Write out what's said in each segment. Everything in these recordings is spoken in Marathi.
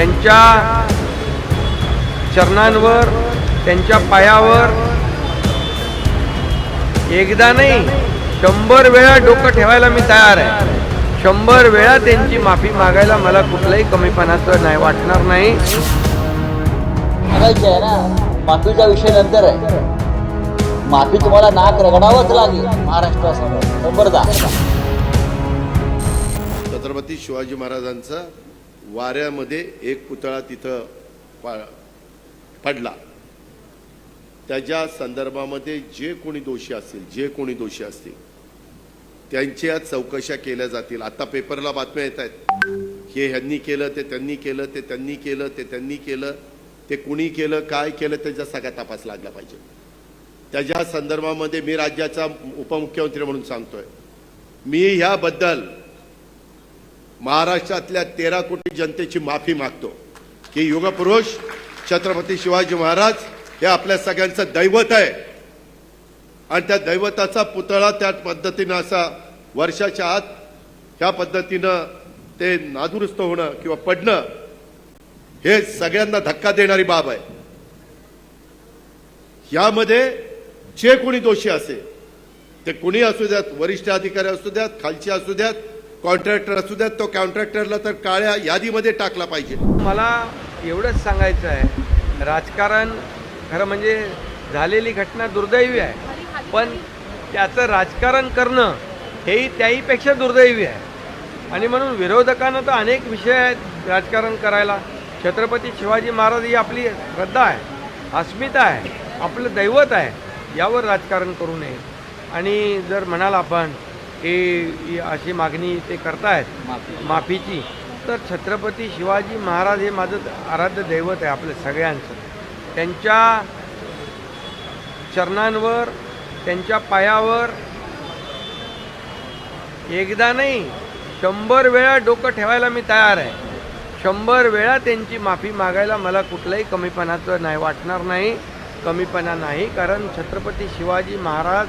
त्यांच्या चरणांवर त्यांच्या पायावर. एकदा नाही शंभर वेळा डोकं ठेवायला मी तयार आहे. शंभर वेळा त्यांची माफी मागायला मला कुठलंही कमीपणाचं नाही वाटणार नाही. मागायची आहे ना. माफीचा विषय नंतर आहे. माफी तुम्हाला नाक रगडावंच लागेल महाराष्ट्रासमोर. खबरदार छत्रपती शिवाजी महाराजांचा वाऱ्यामध्ये एक पुतळा तिथं पा पडला. त्याच्या संदर्भामध्ये जे कोणी दोषी असतील जे कोणी दोषी असतील त्यांच्या चौकशा केल्या जातील. आता पेपरला बातम्या येत आहेत. हे ह्यांनी केलं ते त्यांनी केलं ते त्यांनी केलं ते त्यांनी केलं ते कुणी केलं काय केलं त्याचा सगळा तपास लागला पाहिजे. त्याच्या संदर्भामध्ये मी राज्याचा उपमुख्यमंत्री म्हणून सांगतोय. मी ह्याबद्दल महाराष्ट्रातल्या तेरा कोटी जनतेची माफी मागतो. की युगपुरुष छत्रपती शिवाजी महाराज हे आपल्या सगळ्यांचं दैवत आहे. आणि त्या दैवताचा पुतळा त्या पद्धतीनं असा वर्षाच्या आत ह्या पद्धतीनं ते नादुरुस्त होणं किंवा पडणं हे सगळ्यांना धक्का देणारी बाब आहे. यामध्ये जे कोणी दोषी असेल ते कुणी असू द्यात वरिष्ठ अधिकारी असू द्यात खालचे असू द्यात कॉन्ट्रॅक्टर असू द्यात तो कॉन्ट्रॅक्टरला तर काळ्या यादीमध्ये टाकला पाहिजे. मला एवढंच सांगायचं आहे राजकारण खरं म्हणजे झालेली घटना दुर्दैवी आहे. पण त्याचं राजकारण करणं हेही त्याहीपेक्षा दुर्दैवी आहे. आणि म्हणून विरोधकांना तर अनेक विषय आहेत राजकारण करायला. छत्रपती शिवाजी महाराज ही आपली श्रद्धा आहे अस्मिता आहे आपलं दैवत आहे यावर राजकारण करू नये. आणि जर म्हणाल आपण ही अशी मागणी ते करतायत माफी. माफीची. तर छत्रपती शिवाजी महाराज हे माझं आराध्य दैवत आहे आपल्या सगळ्यांचं. त्यांच्या चरणांवर त्यांच्या पायावर एकदा नाही शंभर वेळा डोकं ठेवायला मी तयार आहे. शंभर वेळा त्यांची माफी मागायला मला कुठलंही कमीपणाचं नाही वाटणार नाही कमीपणा नाही कारण छत्रपती शिवाजी महाराज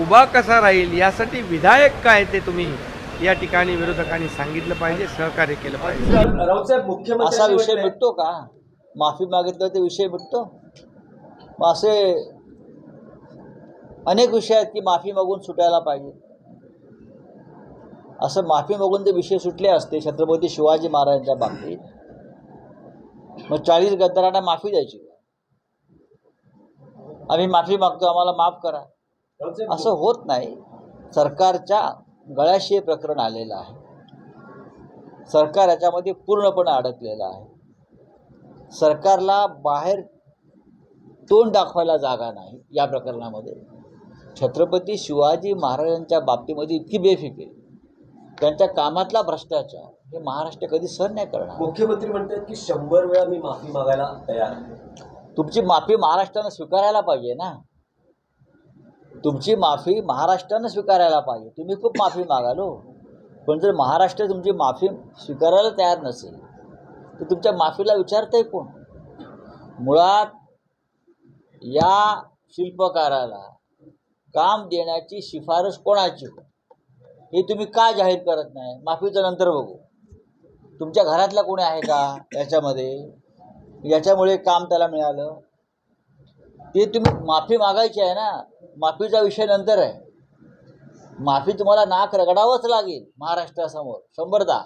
उभा कसा राहील यासाठी विधायक काय ते तुम्ही या ठिकाणी विरोधकांनी सांगितलं पाहिजे सहकार्य केलं पाहिजे. असा विषय मिटतो का? माफी मागितलं ते विषय मग असे अनेक विषय आहेत की माफी मागून सुटायला पाहिजे. असं माफी मागून ते विषय सुटले असते छत्रपती शिवाजी महाराजांच्या बाबतीत. मग चाळीस गद्दारांना माफी द्यायची. आम्ही माफी मागतो आम्हाला माफ करा. असं होत नाही. सरकारच्या गळ्याशी हे प्रकरण आलेलं आहे. सरकार याच्यामध्ये पूर्णपणे अडकलेलं आहे. सरकारला बाहेर तोंड दाखवायला जागा नाही या प्रकरणामध्ये. छत्रपती शिवाजी महाराजांच्या बाबतीमध्ये इतकी बेफिकिरी. त्यांच्या कामातला भ्रष्टाचार हे महाराष्ट्र कधी सहन नाही करणार. मुख्यमंत्री म्हणतात की शंभर वेळा मी माफी मागायला तयार तुमची माफी महाराष्ट्रानं स्वीकारायला पाहिजे ना. तुमची माफी महाराष्ट्रानं स्वीकारायला पाहिजे. तुम्ही खूप माफी मागालो हो. पण जर महाराष्ट्र तुमची माफी स्वीकारायला तयार नसेल तर तुमच्या माफीला विचारतंय कोण? मुळात या शिल्पकाराला काम देण्याची शिफारस कोणाची? हे तुम्ही का जाहीर करत नाही? माफीचं नंतर बघू. तुमच्या घरातला कोणी आहे का याच्यामध्ये? याच्यामुळे काम त्याला मिळालं. ते तुम्ही माफी मागायची आहे ना. माफीचा विषय नंतर आहे. माफी तुम्हाला नाक रगडावंच लागेल महाराष्ट्रासमोर. शंभरदा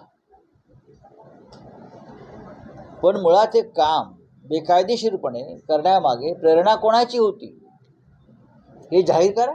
पण मुळात हे काम बेकायदेशीरपणे करण्यामागे प्रेरणा कोणाची होती? हे जाहीर करा.